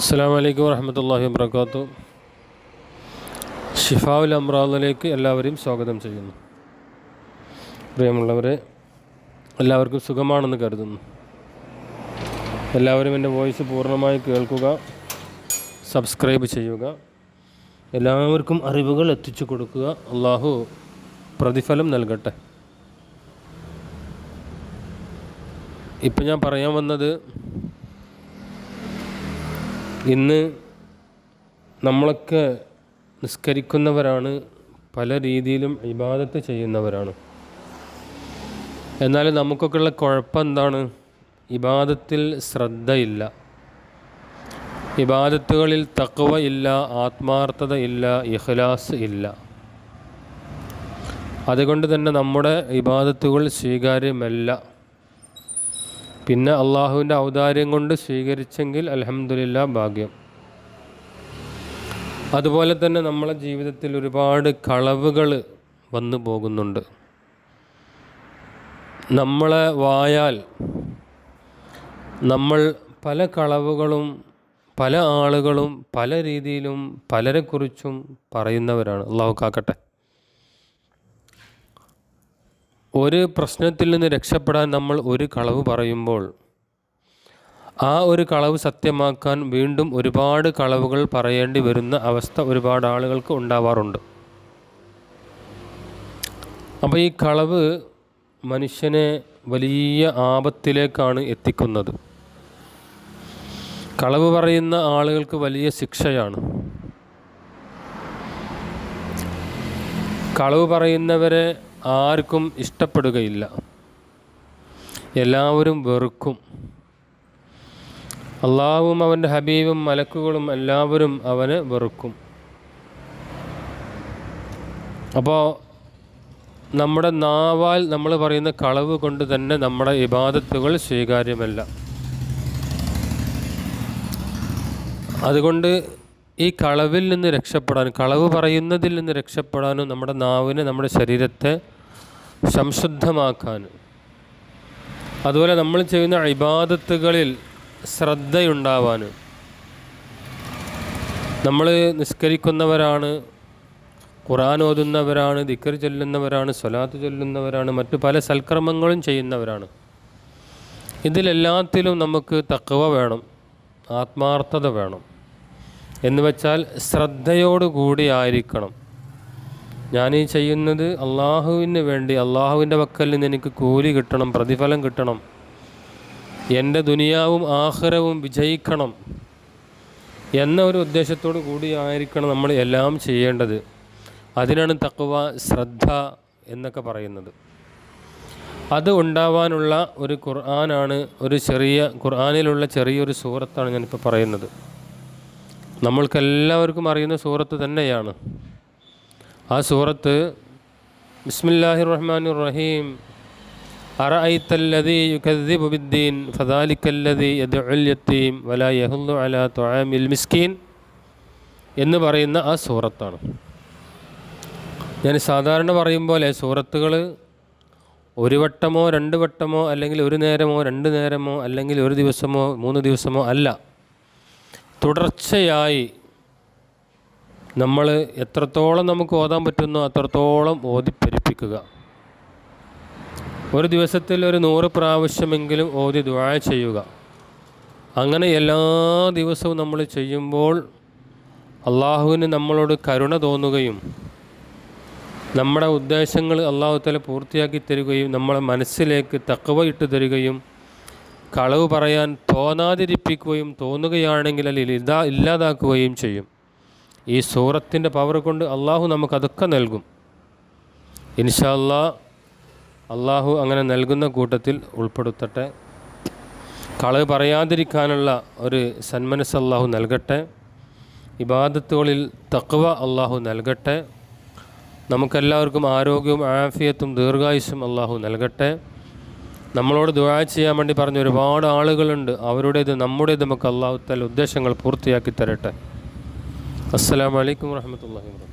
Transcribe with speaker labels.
Speaker 1: അസ്സാം വലൈക്കും വർഹമത്തല്ലാഹി വാബർക്കാത്തു ഷിഫാവുൽ അമ്രാദിലേക്ക് എല്ലാവരെയും സ്വാഗതം ചെയ്യുന്നു. പ്രിയമുള്ളവരെ എല്ലാവർക്കും സുഖമാണെന്ന് കരുതുന്നു. എല്ലാവരും എന്റെ വോയിസ് പൂർണമായി കേൾക്കുക സബ്സ്ക്രൈബ് ചെയ്യുക എല്ലാവർക്കും അറിവുകൾ എത്തിച്ചു കൊടുക്കുക. അള്ളാഹു പ്രതിഫലം നൽകട്ടെ. ഇപ്പം ഞാൻ പറയാൻ വന്നത് ഇന്ന് നമ്മളൊക്കെ നിസ്കരിക്കുന്നവരാണ് പല രീതിയിലും ഇബാദത്ത് ചെയ്യുന്നവരാണ്. എന്നാൽ നമുക്കൊക്കെയുള്ള കുഴപ്പം എന്താണ്? ഇബാദത്തിൽ ശ്രദ്ധയില്ല. ഇബാദത്തുകളിൽ തക്കവ ഇല്ല ആത്മാർത്ഥത ഇല്ല ഇഖ്ലാസ് ഇല്ല. അതുകൊണ്ട് തന്നെ നമ്മുടെ ഇബാദത്തുകൾ സ്വീകാര്യമല്ല. പിന്നെ അള്ളാഹുവിന്റെ ഔദാര്യം കൊണ്ട് സ്വീകരിച്ചെങ്കിൽ അലഹമില്ല ഭാഗ്യം. അതുപോലെ തന്നെ നമ്മളെ ജീവിതത്തിൽ ഒരുപാട് കളവുകൾ വന്നു പോകുന്നുണ്ട്. നമ്മളെ വായാൽ നമ്മൾ പല കളവുകളും പല ആളുകളും പല രീതിയിലും പലരെക്കുറിച്ചും പറയുന്നവരാണ്. അള്ളാഹു കാക്കട്ടെ. ഒരു പ്രശ്നത്തിൽ നിന്ന് രക്ഷപ്പെടാൻ നമ്മൾ ഒരു കളവ് പറയുമ്പോൾ ആ ഒരു കളവ് സത്യമാക്കാൻ വീണ്ടും ഒരുപാട് കളവുകൾ പറയേണ്ടി വരുന്ന അവസ്ഥ ഒരുപാട് ആളുകൾക്ക് ഉണ്ടാവാറുണ്ട്. അപ്പോൾ ഈ കളവ് മനുഷ്യനെ വലിയ ആപത്തിലേക്കാണ് എത്തിക്കുന്നത്. കളവ് പറയുന്ന ആളുകൾക്ക് വലിയ ശിക്ഷയാണ്. കളവ് പറയുന്നവരെ ആർക്കും ഇഷ്ടപ്പെടുകയില്ല. എല്ലാവരും വെറുക്കും. അള്ളാഹുവും അവന്റെ ഹബീബും മലക്കുകളും എല്ലാവരും അവന് വെറുക്കും. അപ്പോൾ നമ്മുടെ നാവാൽ നമ്മൾ പറയുന്ന കളവ് കൊണ്ട് തന്നെ നമ്മുടെ ഇബാദത്തുകൾ സ്വീകാര്യമല്ല. അതുകൊണ്ട് ഈ കളവിൽ നിന്ന് രക്ഷപ്പെടാനും കളവ് പറയുന്നതിൽ നിന്ന് രക്ഷപ്പെടാനും നമ്മുടെ നാവിനെ നമ്മുടെ ശരീരത്തെ സംശുദ്ധമാക്കാനും. അതുപോലെ നമ്മൾ ചെയ്യുന്ന ഇബാദത്തുകളിൽ ശ്രദ്ധയുണ്ടാവാനും. നമ്മൾ നിസ്കരിക്കുന്നവരാണ് ഖുറാൻ ഓതുന്നവരാണ് ദിക്കർ ചൊല്ലുന്നവരാണ് സ്വലാത്ത് ചൊല്ലുന്നവരാണ് മറ്റു പല സൽക്രമങ്ങളും ചെയ്യുന്നവരാണ്. ഇതിലെല്ലാത്തിലും നമുക്ക് തക്കവ വേണം ആത്മാർത്ഥത വേണം. എന്ന് വെച്ചാൽ ശ്രദ്ധയോടുകൂടി ആയിരിക്കണം. ഞാൻ ഈ ചെയ്യുന്നത് അള്ളാഹുവിന് വേണ്ടി അള്ളാഹുവിന്റെ വക്കൽ നിന്ന് എനിക്ക് കൂലി കിട്ടണം പ്രതിഫലം കിട്ടണം. എന്റെ ദുനിയാവും ആഹ്റവും വിജയിക്കണം എന്ന ഒരു ഉദ്ദേശത്തോടു കൂടി ആയിരിക്കണം നമ്മൾ എല്ലാം ചെയ്യേണ്ടത്. അതിനാണ് തക്കുവ ശ്രദ്ധ എന്നൊക്കെ പറയുന്നത്. അത് ഉണ്ടാവാനുള്ള ഒരു ഖുർആനാണ് ഒരു ചെറിയ ഖുർആാനിലുള്ള ചെറിയൊരു സൂറത്താണ് ഞാനിപ്പോൾ പറയുന്നത്. നമ്മൾക്കെല്ലാവർക്കും അറിയുന്ന സൂറത്ത് തന്നെയാണ്. ആ സൂറത്ത് ബിസ്മില്ലാഹി റഹ്മാൻ റഹീം അറഅയ്തല്ലദീ യുകദ്ദിബു ഫദാലിക്കല്ലദീ യതീം വലാ യഹുല്ലു അലാ തുആമിൽ മിസ്കീൻ എന്ന് പറയുന്ന ആ സൂറത്താണ്. ഞാൻ സാധാരണ പറയും പോലെ സൂറത്തുകൾ ഒരു വട്ടമോ രണ്ട് വട്ടമോ അല്ലെങ്കിൽ ഒരു നേരമോ രണ്ട് നേരമോ അല്ലെങ്കിൽ ഒരു ദിവസമോ മൂന്ന് ദിവസമോ അല്ല. തുടർച്ചയായി നമ്മൾ എത്രത്തോളം നമുക്ക് ഓതാൻ പറ്റുന്നോ അത്രത്തോളം ഓതിപ്പെരിപ്പിക്കുക ഒരു ദിവസത്തിൽ ഒരു നൂറ് പ്രാവശ്യമെങ്കിലും ഓതി ദ്വാ ചെയ്യുക. അങ്ങനെ എല്ലാ ദിവസവും നമ്മൾ ചെയ്യുമ്പോൾ അള്ളാഹുവിന് നമ്മളോട് കരുണ തോന്നുകയും നമ്മുടെ ഉദ്ദേശങ്ങൾ അള്ളാഹുത്തല പൂർത്തിയാക്കി തരികയും നമ്മളെ മനസ്സിലേക്ക് തക്കവ ഇട്ട് തരികയും കളവ് പറയാൻ തോന്നാതിരിപ്പിക്കുകയും തോന്നുകയാണെങ്കിൽ അല്ലെങ്കിൽ ഇതാ ഇല്ലാതാക്കുകയും ചെയ്യും. ഈ സൂറത്തിന്റെ പവർ കൊണ്ട് അള്ളാഹു നമുക്കതൊക്കെ നൽകും. ഇൻഷാല്ലാ അള്ളാഹു അങ്ങനെ നൽകുന്ന കൂട്ടത്തിൽ ഉൾപ്പെടുത്തട്ടെ. കളവ് പറയാതിരിക്കാനുള്ള ഒരു സന്മനസ് അള്ളാഹു നൽകട്ടെ. ഇബാദത്തുകളിൽ തക്വ അള്ളാഹു നൽകട്ടെ. നമുക്കെല്ലാവർക്കും ആരോഗ്യവും ആഫിയത്തും ദീർഘായുസും അള്ളാഹു നൽകട്ടെ. നമ്മളോട് ദുആ ചെയ്യാൻ വേണ്ടി പറഞ്ഞ ഒരുപാട് ആളുകളുണ്ട്. അവരുടേത് നമ്മുടേത് നമുക്ക് അള്ളാഹുത്തൽ ഉദ്ദേശങ്ങൾ പൂർത്തിയാക്കി തരട്ടെ. അസ്സാം വലൈക്കും വാഹമത്തല്ലാ വാ